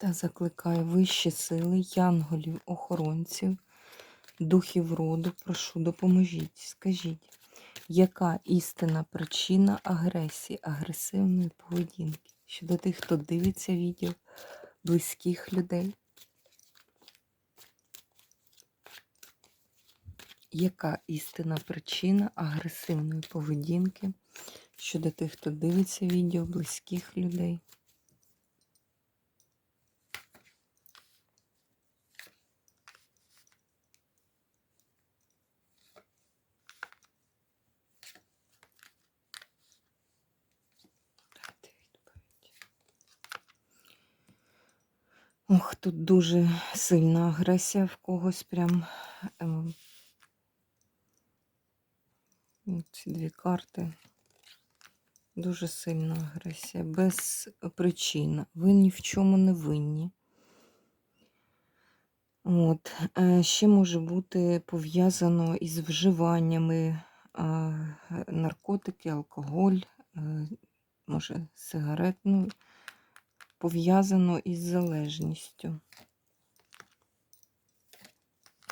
Та закликаю вищі сили, янголів, охоронців, духів роду, прошу, допоможіть, скажіть, яка істинна причина агресії, агресивної поведінки щодо тих, хто дивиться відео, близьких людей? Яка істинна причина агресивної поведінки щодо тих, хто дивиться відео, близьких людей? Тут дуже сильна агресія в когось прям. Ем, ці дві карти. Дуже сильна агресія, без причин. Ви ні в чому не винні. От. е, Ще може бути пов'язано із вживаннями наркотики, алкоголь, е, може, сигарет, ну, пов'язано із залежністю.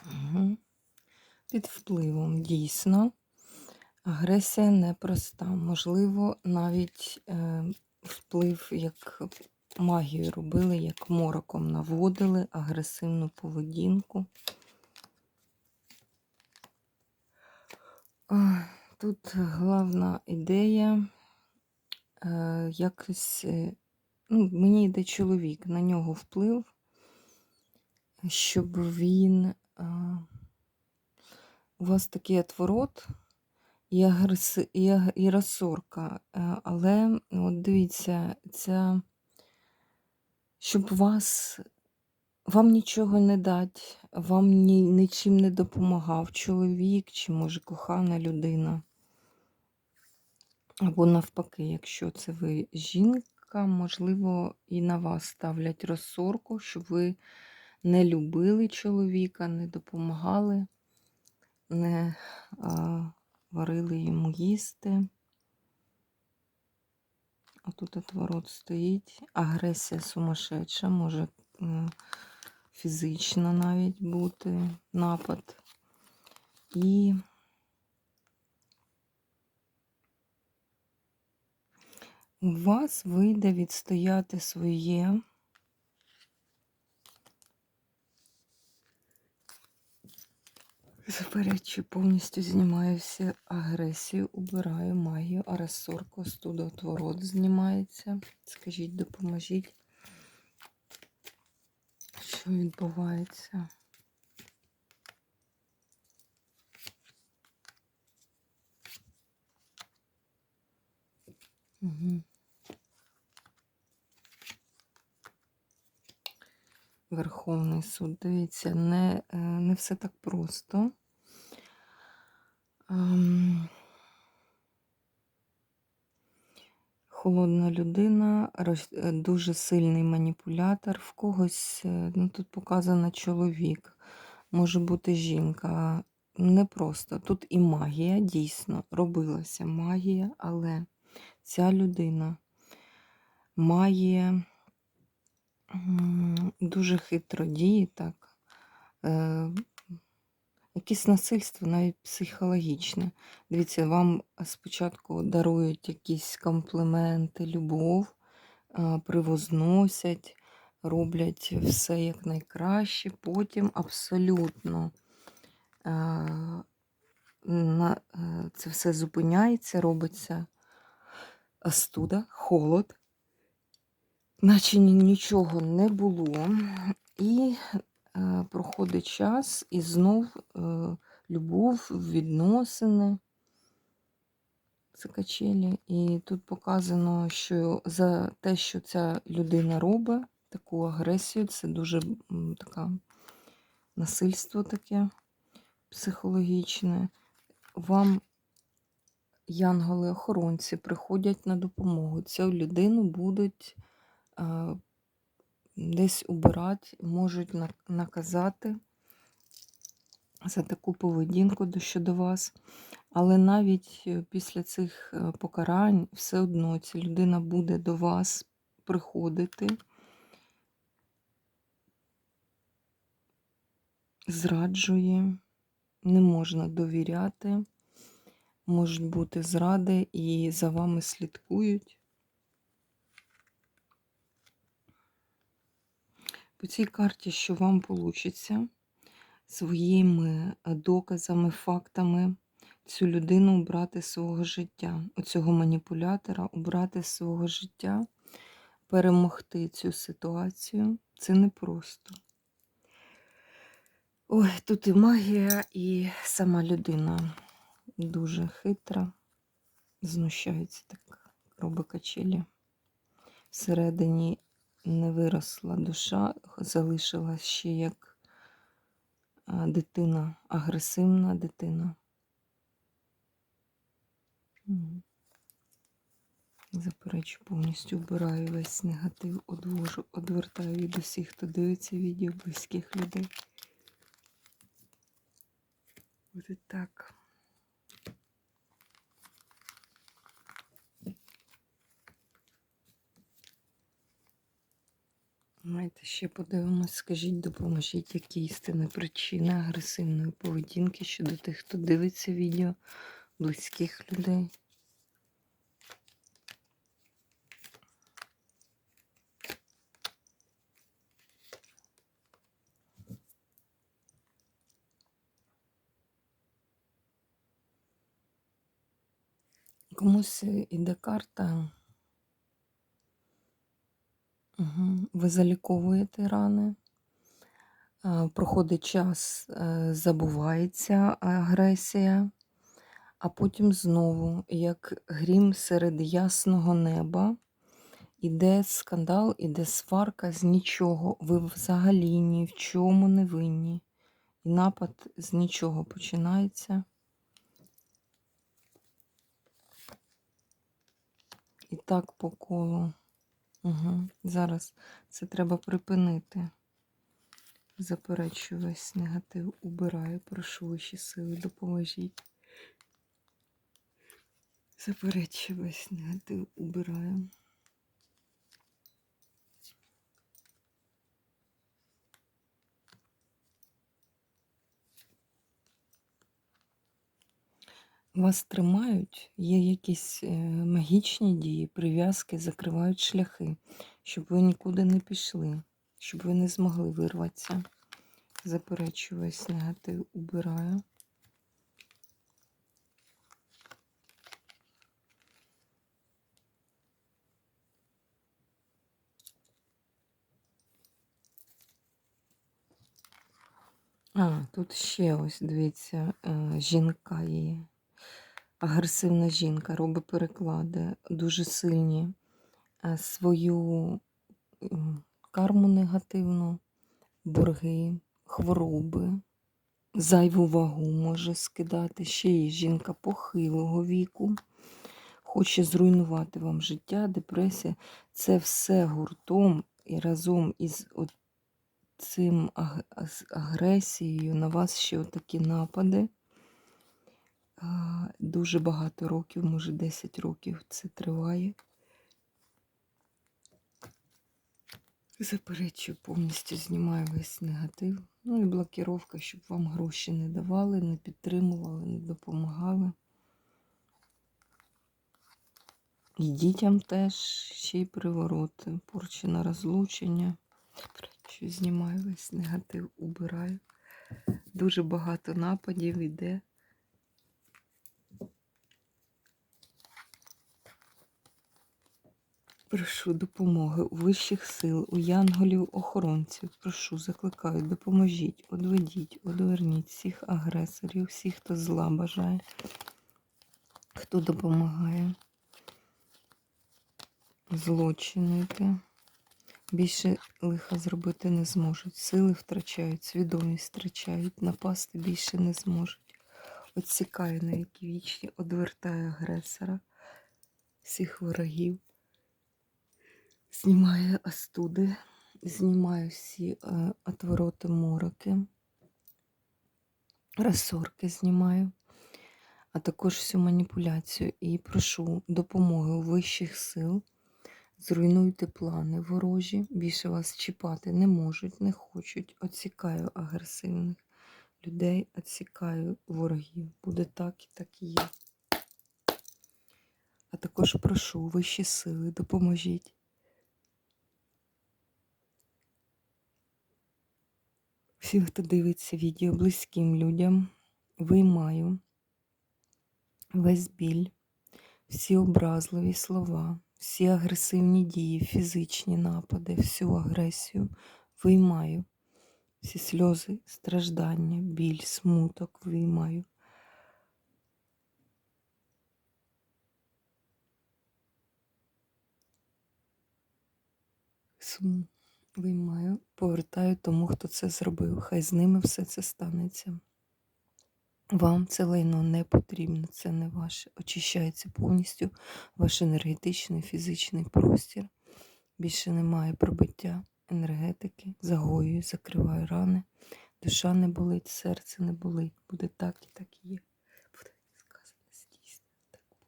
Угу. Під впливом дійсно. Агресія непроста. Можливо, навіть е, вплив, як магію робили, як мороком наводили агресивну поведінку. Тут головна ідея е, якось, е, ну, мені йде чоловік, на нього вплив, щоб він. Е, у вас такий отворот і, агреси... і, аг- і розсорка. Е, Але от дивіться, ця, щоб вас, вам нічого не дать, вам ні, нічим не допомагав чоловік чи, може, кохана людина. Або навпаки, якщо це ви жінка, можливо, і на вас ставлять розсорку, щоб ви не любили чоловіка, не допомагали, не а, варили йому їсти. А тут отворот стоїть. Агресія сумасшедша, може е, фізично навіть бути напад. І у вас вийде відстояти своє. Заперечую, повністю знімаю всю агресію, убираю магію, а розсорку студоотворот знімається. Скажіть, допоможіть, що відбувається. Угу. Верховний суд. Дивіться, не, е, не все так просто. Ем, Холодна людина, е, дуже сильний маніпулятор. В когось, е, ну тут показано чоловік, може бути жінка. Не просто. Тут і магія, дійсно, робилася магія, але ця людина має дуже хитро діє так. Е, Якесь насильство, навіть психологічне. Дивіться, вам спочатку дарують якісь компліменти, любов, а, привозносять, роблять все як найкраще, потім абсолютно а, на, е, це все зупиняється, робиться остуда, холод, наче нічого не було. І е, проходить час, і знов е, любов, відносини. Це качелі. І тут показано, що за те, що ця людина робить, таку агресію, це дуже така насильство таке психологічне. Вам янголи-охоронці приходять на допомогу. Цю людину будуть е, десь убирати, можуть наказати за таку поведінку до- щодо вас. Але навіть е, після цих е, покарань все одно ця людина буде до вас приходити, зраджує, не можна довіряти, можуть бути зради і за вами слідкують. По цій карті, що вам вийде своїми е, доказами, фактами цю людину убрати свого життя, оцього маніпулятора убрати з свого життя, перемогти цю ситуацію. Це непросто. Ой, тут і магія, і сама людина дуже хитра, знущається так, робить качелі. Всередині не виросла душа, залишилась ще як дитина, агресивна дитина. Заперечу, повністю вбираю весь негатив, одвожу, одвертаю від усіх, хто дивиться відео близьких людей. Буде так. Знаєте, ще подивимось, скажіть, допоможіть, які істинні причини агресивної поведінки щодо тих, хто дивиться відео близьких людей. Комусь е, іде карта. Ви заліковуєте рани. Проходить час, е, забувається агресія, а потім знову, як грім серед ясного неба, іде скандал, іде сварка з нічого. Ви взагалі ні в чому не винні. І напад з нічого починається. І так по колу. Угу. Зараз це треба припинити. Заперечую весь негатив, убираю, прошу вищі сили, допоможіть. Заперечую весь негатив, убираю. Вас тримають, є якісь е, магічні дії, прив'язки, закривають шляхи, щоб ви нікуди не пішли, щоб ви не змогли вирватися. Заперечую весь негатив, убираю. А, тут ще ось, дивіться, е, жінка є. Агресивна жінка робить переклади, дуже сильні. Е, Свою карму негативну, борги, хвороби, зайву вагу може скидати. Ще є жінка похилого віку, хоче зруйнувати вам життя, депресія. Це все гуртом і разом із цим агресією на вас ще отакі напади. Дуже багато років, може 10 років це триває. Заперечую, повністю знімаю весь негатив. Ну і блокіровка, щоб вам гроші не давали, не підтримували, не допомагали. І дітям теж ще й привороти, порчене розлучення. Заперечую, знімаю весь негатив, убираю. Дуже багато нападів іде. Прошу допомоги у вищих сил, у янголів-охоронців. Прошу, закликаю, допоможіть, одведіть, одверніть всіх агресорів, всіх, хто зла бажає. Хто допомагає? Злочинити. Більше лиха зробити не зможуть. Сили втрачають, свідомість втрачають, напасти більше не зможуть. Отсікає на які вічні, одвертає агресора, всіх ворогів, знімає астуди, знімає всі е, отвороти мороки, розсорки знімаю, а також всю маніпуляцію. І прошу допомоги у вищих сил. Зруйнуйте плани ворожі, більше вас чіпати не можуть, не хочуть. Оцікаю агресивних людей, оцікаю ворогів. Буде так і так і є. А також прошу вищі сили, допоможіть. Всі, хто дивиться відео близьким людям, виймаю весь біль, всі образливі слова, всі агресивні дії, фізичні напади, всю агресію виймаю, всі сльози, страждання, біль, смуток виймаю. Сум виймаю, повертаю тому, хто це зробив. Хай з ними все це станеться. Вам це лайно не потрібно, це не ваше. Очищається повністю ваш енергетичний, фізичний простір. Більше немає пробиття енергетики, загоюю, закриваю рани. Душа не болить, серце не болить. Буде так і так і є. Буде сказано, здійснено. Так буде.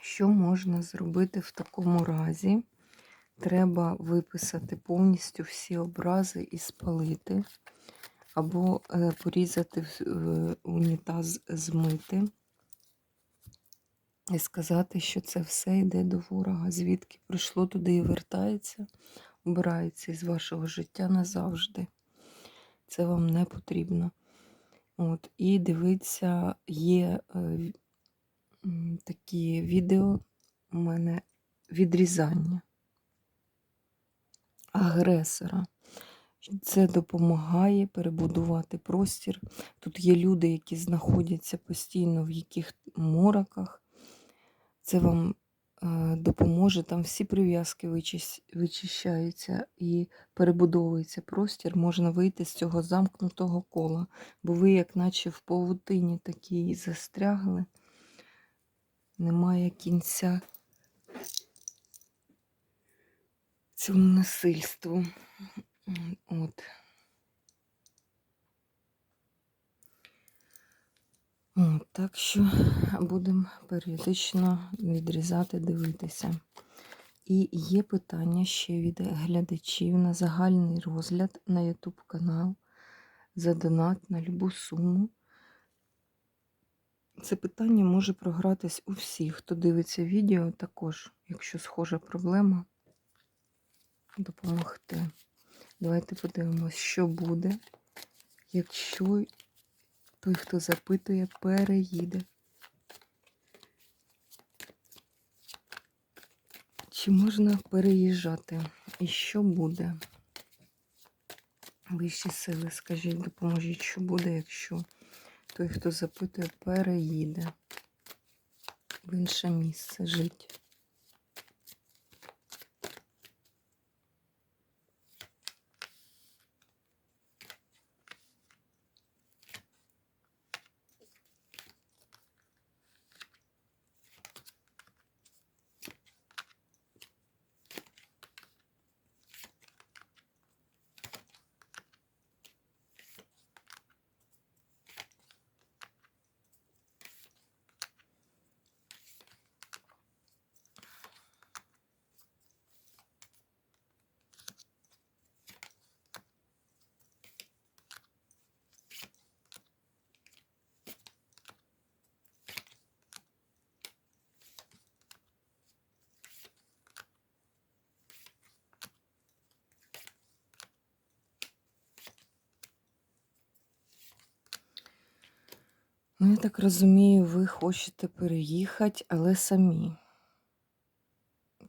Що можна зробити в такому разі? Треба виписати повністю всі образи і спалити, або е, порізати в унітаз, змити і сказати, що це все йде до ворога. Звідки прийшло туди і вертається, убирається із вашого життя назавжди. Це вам не потрібно. От, І дивіться, є е, такі відео у мене відрізання агресора. Це допомагає перебудувати простір. Тут є люди, які знаходяться постійно в яких мороках. Це вам е, допоможе. Там всі прив'язки вичищаються і перебудовується простір. Можна вийти з цього замкнутого кола, бо ви, як наче в павутині такій застрягли, немає кінця цьому насильству. От. Так що будемо періодично відрізати, дивитися. І є питання ще від глядачів на загальний розгляд на YouTube канал за донат на любу суму. Це питання може програтись у всіх, хто дивиться відео, також, якщо схожа проблема, допомогти. Давайте подивимось, що буде, якщо той, хто запитує, переїде. Чи можна переїжджати? І що буде? Вищі сили, скажіть, допоможіть, що буде, якщо той, хто запитує, переїде в інше місце жити. Ну, я так розумію, ви хочете переїхати, але самі.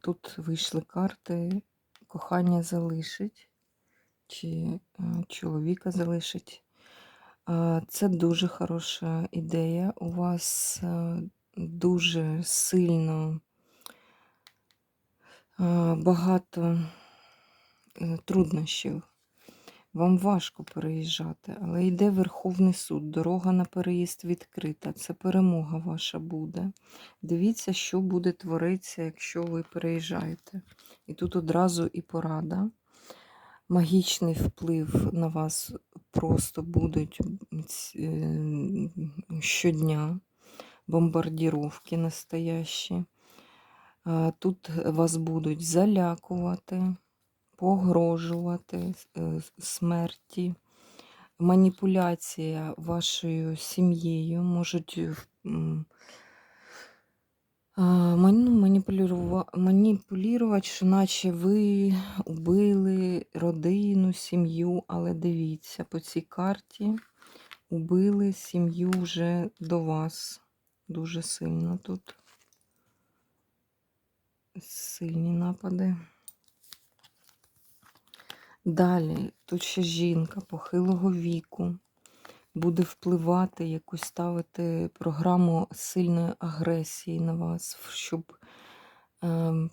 Тут вийшли карти, кохання залишить чи е, чоловіка залишить. Це дуже хороша ідея. У вас е, дуже сильно е, багато труднощів. Вам важко переїжджати, але йде Верховний суд, дорога на переїзд відкрита. Це перемога ваша буде. Дивіться, що буде творитися, якщо ви переїжджаєте. І тут одразу і порада. Магічний вплив на вас просто будуть е, щодня, бомбардіровки настоящі. Тут вас будуть залякувати, погрожувати е, смерті, маніпуляція вашою сім'єю можуть а, ман- ну, маніпулюва- маніпулювати, що наче ви убили родину, сім'ю, але дивіться, по цій карті убили сім'ю вже до вас. Дуже сильно тут. Сильні напади. Далі, тут ще жінка похилого віку. Буде впливати, якусь ставити програму сильної агресії на вас, щоб м,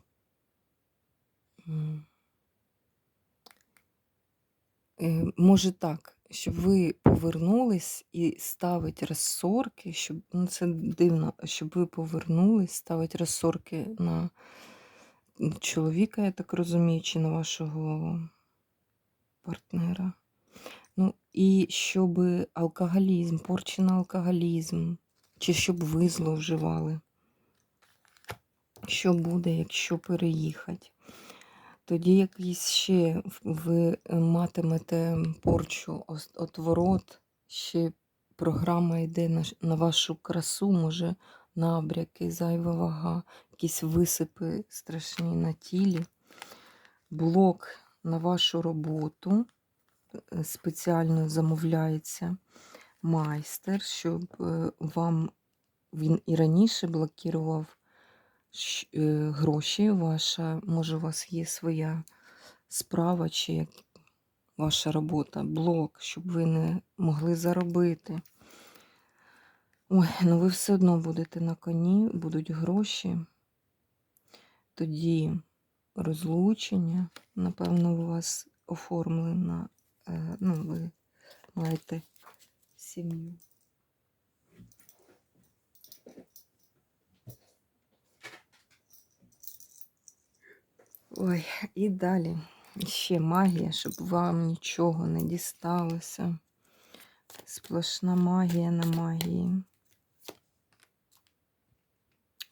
е, може так, щоб ви повернулись і ставить розсорки, щоб ну це дивно, щоб ви повернулись, ставить розсорки на чоловіка, я так розумію, чи на вашого партнера. Ну, і щоб алкоголізм, порча на алкоголізм, чи щоб ви зловживали. Що буде, якщо переїхати? Тоді якийсь ще ви матимете порчу отворот, ще програма йде на вашу красу, може набряки, зайва вага, якісь висипи страшні на тілі, блок на вашу роботу е, спеціально замовляється майстер, щоб е, вам він і раніше блокував е, гроші. Ваша, може, у вас є своя справа чи ваша робота, блок, щоб ви не могли заробити. Ой, ну ви все одно будете на коні, будуть гроші. Тоді розлучення, напевно, у вас оформлено, е, ну, ви маєте сім'ю. Ой, і далі ще магія, щоб вам нічого не дісталося. Сплошна магія на магії.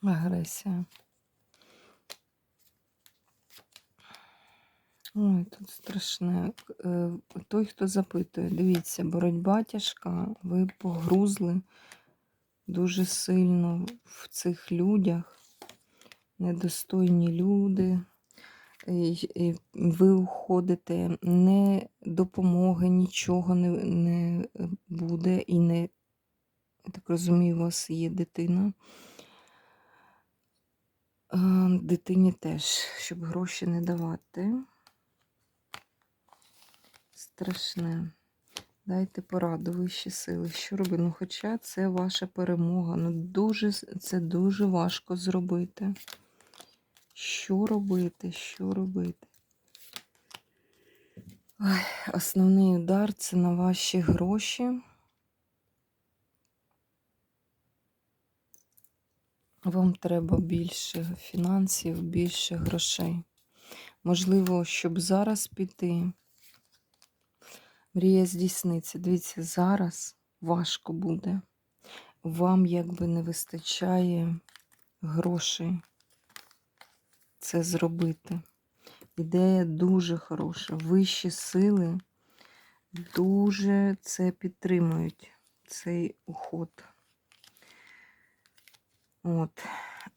Агресія. Ой, тут страшне. Е, Той, хто запитує, дивіться, боротьба тяжка, ви погрузли дуже сильно в цих людях. Недостойні люди. Ви уходите, не допомоги, нічого не, не буде і не, я так розумію, у вас є дитина. Дитині теж, щоб гроші не давати. Страшне. Дайте пораду вищі сили. Що робити? Ну, хоча це ваша перемога. Ну, дуже, це дуже важко зробити. Що робити? Що робити? Ой, основний удар це на ваші гроші. Вам треба більше фінансів, більше грошей. Можливо, щоб зараз піти. Мрія здійсниться. Дивіться, зараз важко буде. Вам якби не вистачає грошей це зробити. Ідея дуже хороша. Вищі сили дуже це підтримують, цей уход. От.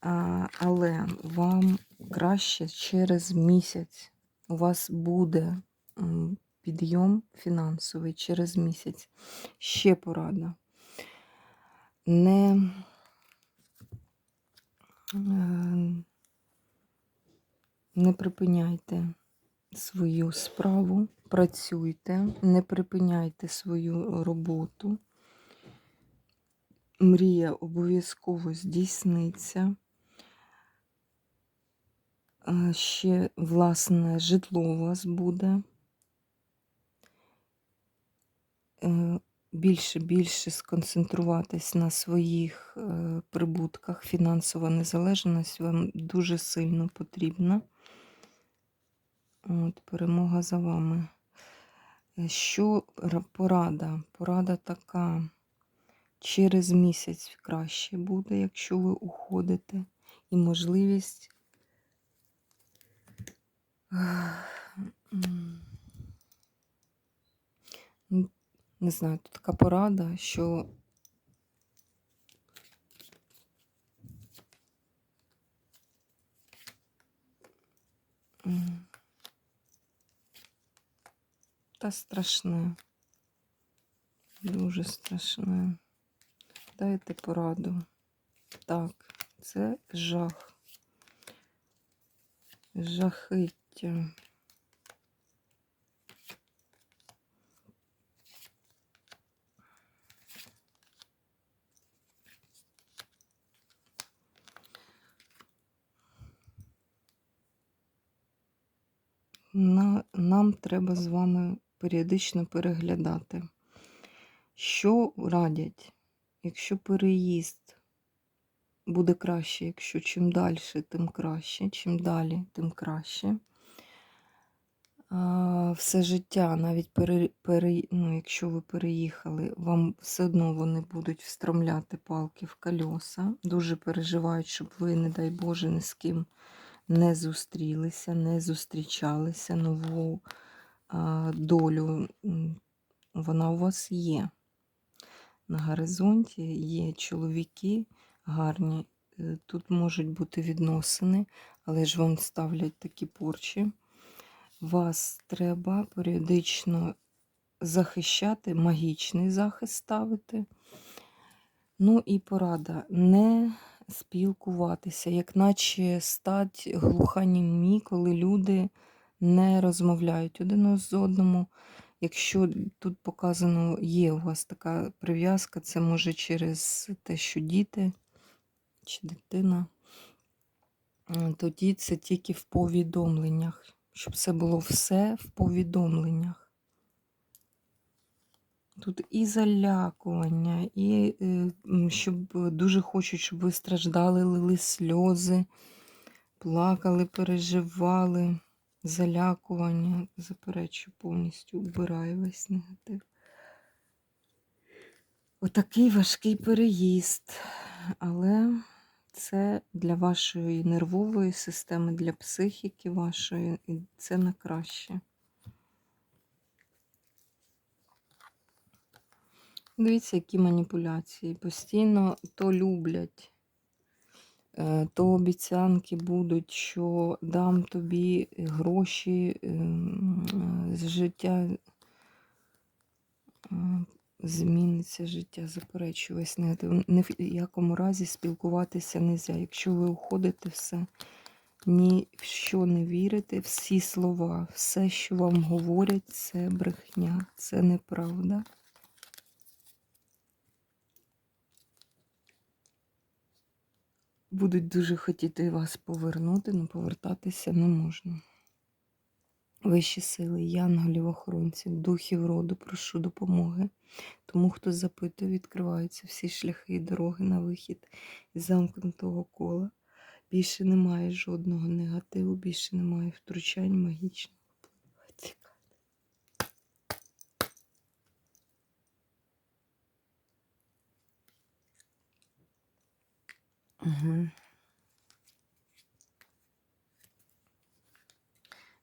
А, але вам краще через місяць. У вас буде підйом фінансовий через місяць. Ще порада. Не, е, не припиняйте свою справу, працюйте, не припиняйте свою роботу. Мрія обов'язково здійсниться. Е, Ще власне житло у вас буде. Е, Більше більше сконцентруватись на своїх е, прибутках. Фінансова незалежність вам дуже сильно потрібна. От, перемога за вами. Е, Що порада? Порада така. Через місяць краще буде, якщо ви уходите, і можливість. Не знаю, тут така порада, що та страшне, дуже страшне. Дайте пораду. Так, це жах. Жахиття. На, нам треба з вами періодично переглядати. Що радять? Якщо переїзд буде краще, якщо чим далі, тим краще, чим далі, тим краще. Все життя, навіть пере, пере, ну, якщо ви переїхали, вам все одно вони будуть встромляти палки в кольоса. Дуже переживають, щоб ви, не дай Боже, ні з ким не зустрілися, не зустрічалися, нову долю. Вона у вас є. На горизонті є чоловіки гарні. е, Тут можуть бути відносини, але ж вам ставлять такі порчі. Вас треба періодично захищати, магічний захист ставити. Ну і порада не спілкуватися, як наче стать глуханімі, коли люди не розмовляють один з одному. Якщо тут показано, є у вас така прив'язка, це може через те, що діти чи дитина, тоді це тільки в повідомленнях, щоб це було все в повідомленнях. Тут і залякування, і е, щоб дуже хочуть, щоб ви страждали, лили сльози, плакали, переживали, залякування. Заперечу повністю убираю весь негатив. Отакий важкий переїзд, але це для вашої нервової системи, для психіки вашої, і це на краще. Дивіться, які маніпуляції. Постійно то люблять, то обіцянки будуть, що дам тобі гроші ем, е, з життя. е, Зміниться життя, заперечую весь. Ні в якому разі спілкуватися не можна. Якщо ви уходите, все, ні в що не вірите, всі слова, все, що вам говорять, це брехня, це неправда. Будуть дуже хотіти вас повернути, але повертатися не можна. Вищі сили, янголів, охоронців, духів роду, прошу допомоги. Тому, хто запитує, відкриваються всі шляхи і дороги на вихід із замкнутого кола. Більше немає жодного негативу, більше немає втручань магічного.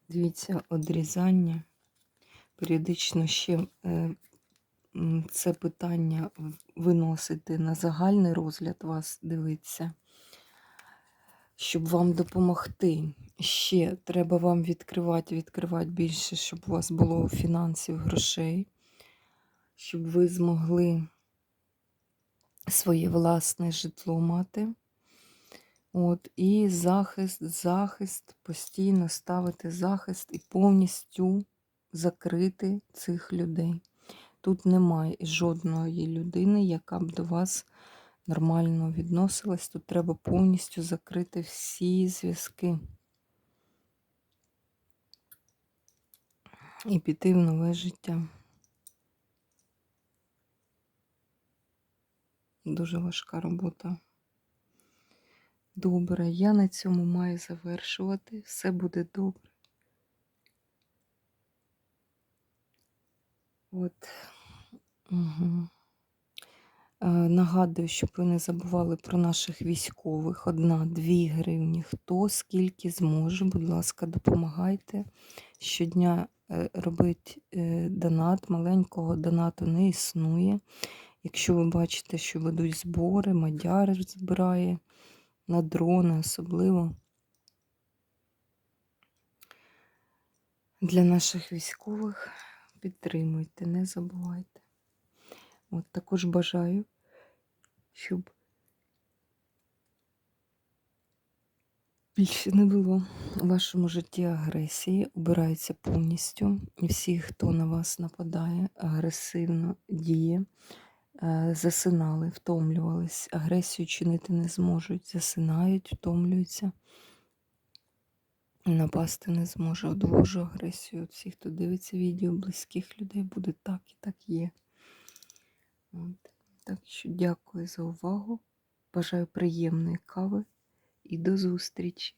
Дивіться, одрізання. Періодично ще е, це питання виносити на загальний розгляд вас дивиться, щоб вам допомогти. Ще треба вам відкривати, відкривати більше, щоб у вас було фінансів, грошей, щоб ви змогли своє власне житло мати. От, і захист, захист, постійно ставити захист і повністю закрити цих людей. Тут немає жодної людини, яка б до вас нормально відносилась. Тут треба повністю закрити всі зв'язки. І піти в нове життя. Дуже важка робота. Добре, я на цьому маю завершувати. Все буде добре. От. Угу. Нагадую, щоб ви не забували про наших військових. Одна-дві гривні. Хто скільки зможе, будь ласка, допомагайте. Щодня е, робить е, донат. Маленького донату не існує. Якщо ви бачите, що ведуть збори, Мадяр збирає на дрони особливо. Для наших військових підтримуйте, не забувайте. От також бажаю, щоб більше не було у вашому житті агресії, убирається повністю. І всі, хто на вас нападає, агресивно діє, засинали, втомлювались, агресію чинити не зможуть, засинають, втомлюються. Напасти не зможе. Одвожу агресію. Всі, хто дивиться відео, близьких людей, буде так і так є. От. Так що дякую за увагу. Бажаю приємної кави і до зустрічі!